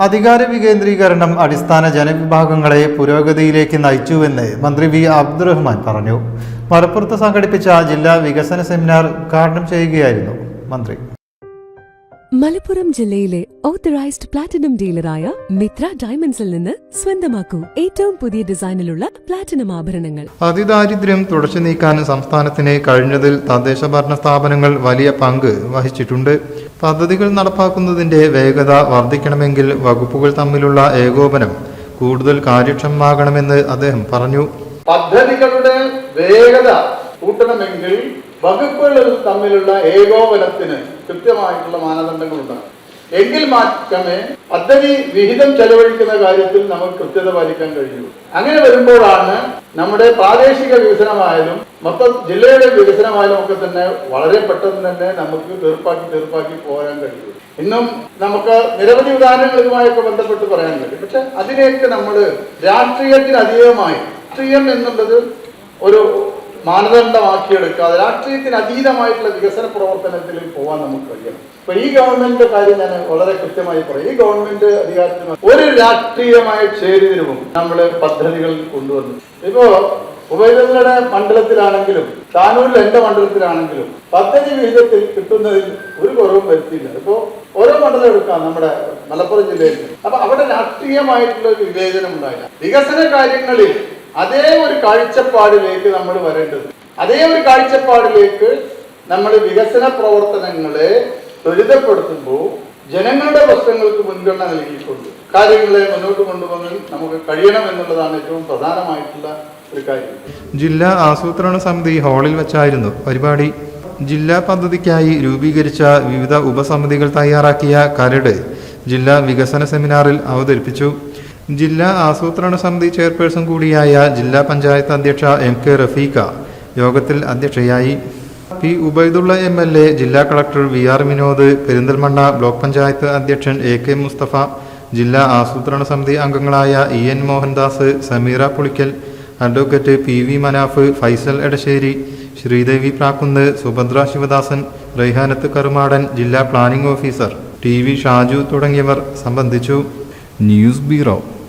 അധികാര വികേന്ദ്രീകരണം അടിസ്ഥാന ജനവിഭാഗങ്ങളെ പുരോഗതിയിലേക്ക് നയിച്ചുവെന്ന് മന്ത്രി വി. അബ്ദുറഹ്മാൻ പറഞ്ഞു. മലപ്പുറത്ത് സംഘടിപ്പിച്ച ജില്ലാ വികസന സെമിനാർ ഉദ്ഘാടനം ചെയ്യുകയായിരുന്നു മന്ത്രി. മലപ്പുറം ജില്ലയിലെ ഓത്തറൈസ്ഡ് പ്ലാറ്റിനം ഡീലറായ മിത്ര ഡയമണ്ട്സിൽ നിന്ന് സ്വന്തമാക്കൂ ഏറ്റവും പുതിയ ഡിസൈനിലുള്ള പ്ലാറ്റിനം ആഭരണങ്ങൾ. അതിദാരിദ്ര്യം തുടച്ചു നീക്കാൻ സംസ്ഥാനത്തിന് കഴിഞ്ഞതിൽ തദ്ദേശ ഭരണ സ്ഥാപനങ്ങൾ വലിയ പങ്ക് വഹിച്ചിട്ടുണ്ട്. പദ്ധതികൾ നടപ്പാക്കുന്നതിന്റെ വേഗത വർദ്ധിക്കണമെങ്കിൽ വകുപ്പുകൾ തമ്മിലുള്ള ഏകോപനം കൂടുതൽ കാര്യക്ഷമമാകണമെന്ന് അദ്ദേഹം പറഞ്ഞു. പദ്ധതികളുടെ വേഗത കൂട്ടണമെങ്കിൽ വകുപ്പുകൾ തമ്മിലുള്ള ഏകോപനത്തിന് കൃത്യമായിട്ടുള്ള മാനദണ്ഡങ്ങളുണ്ട്. എങ്കിൽ മാത്രമേ പദ്ധതി വിഹിതം ചെലവഴിക്കുന്ന കാര്യത്തിൽ നമുക്ക് കൃത്യത പാലിക്കാൻ കഴിയൂ. അങ്ങനെ വരുമ്പോഴാണ് നമ്മുടെ പ്രാദേശിക വികസനമായാലും മൊത്തം ജില്ലയുടെ വികസനമായാലും ഒക്കെ തന്നെ വളരെ പെട്ടെന്ന് തന്നെ നമുക്ക് തീർപ്പാക്കി തീർപ്പാക്കി പോരാൻ കഴിയും. ഇന്നും നമുക്ക് നിരവധി ഉദാഹരണങ്ങളുമായൊക്കെ ബന്ധപ്പെട്ട് പറയാൻ കഴിയും. പക്ഷെ അതിനെയൊക്കെ നമ്മൾ രാഷ്ട്രീയത്തിനധികമായി രാഷ്ട്രീയം എന്നുള്ളത് ഒരു മാനദണ്ഡമാക്കിയെടുക്കാതെ രാഷ്ട്രീയത്തിന് അതീതമായിട്ടുള്ള വികസന പ്രവർത്തനത്തിൽ പോകാൻ നമുക്ക് കഴിയണം. ഇപ്പൊ ഈ ഗവൺമെന്റ് കാര്യം ഞാൻ വളരെ കൃത്യമായി പറയും. ഈ ഗവൺമെന്റ് അധികാരത്തിൽ ഒരു രാഷ്ട്രീയമായ ചേരിതിരിവും നമ്മൾ പദ്ധതികൾ കൊണ്ടുവന്നു. ഇപ്പോ ഉപയോഗങ്ങളുടെ മണ്ഡലത്തിലാണെങ്കിലും താനൂരിൽ എന്റെ മണ്ഡലത്തിലാണെങ്കിലും പദ്ധതി വിഹിതത്തിൽ കിട്ടുന്നതിൽ ഒരു കുറവും വരുത്തിയില്ല. ഇപ്പോ ഓരോ മണ്ഡലം എടുക്കാം നമ്മുടെ മലപ്പുറം ജില്ലയിൽ. അപ്പൊ അവിടെ രാഷ്ട്രീയമായിട്ടുള്ള ഒരു വിവേചനം ഉണ്ടായില്ല വികസന കാര്യങ്ങളിൽ അതേ ഒരു കാഴ്ചപ്പാടിലേക്ക് നമ്മൾ വരേണ്ടത്. അതേ ഒരു കാഴ്ചപ്പാടിലേക്ക് നമ്മൾ വികസന പ്രവർത്തനങ്ങളെ ത്വരിതപ്പെടുത്തുമ്പോൾ ജനങ്ങളുടെ പ്രശ്നങ്ങൾക്ക് മുൻഗണന നൽകിക്കൊണ്ട് കാര്യങ്ങളെ മുന്നോട്ട് കൊണ്ടുപോകാൻ നമുക്ക് കഴിയണം എന്നുള്ളതാണ് ഏറ്റവും പ്രധാനമായിട്ടുള്ള ഒരു കാര്യം. ജില്ലാ ആസൂത്രണ സമിതി ഹാളിൽ വെച്ചായിരുന്നു പരിപാടി. ജില്ലാ പദ്ധതിക്കായി രൂപീകരിച്ച വിവിധ ഉപസമിതികൾ തയ്യാറാക്കിയ കരട് ജില്ലാ വികസന സെമിനാറിൽ അവതരിപ്പിച്ചു. ജില്ലാ ആസൂത്രണ സമിതി ചെയർപേഴ്സൺ കൂടിയായ ജില്ലാ പഞ്ചായത്ത് അധ്യക്ഷ എം കെ റഫീഖ യോഗത്തിൽ അധ്യക്ഷയായി. P Ubaidulla M L A ജില്ലാ collector V R Vinod Perinthalmanna block panchayat അധ്യക്ഷൻ എ കെ മുസ്തഫ ജില്ലാ ആസൂത്രണ സമിതി അംഗങ്ങളായ E N Mohandas Sameera Pulikkal advocate P V Manaf Faisal Edasseri Sreedevi Prakkunnu Subhadra Sivadasan Raihanath Karumadan ജില്ലാ planning officer T V Shaju തുടങ്ങിയവർ സംബന്ധിച്ചു. News bureau.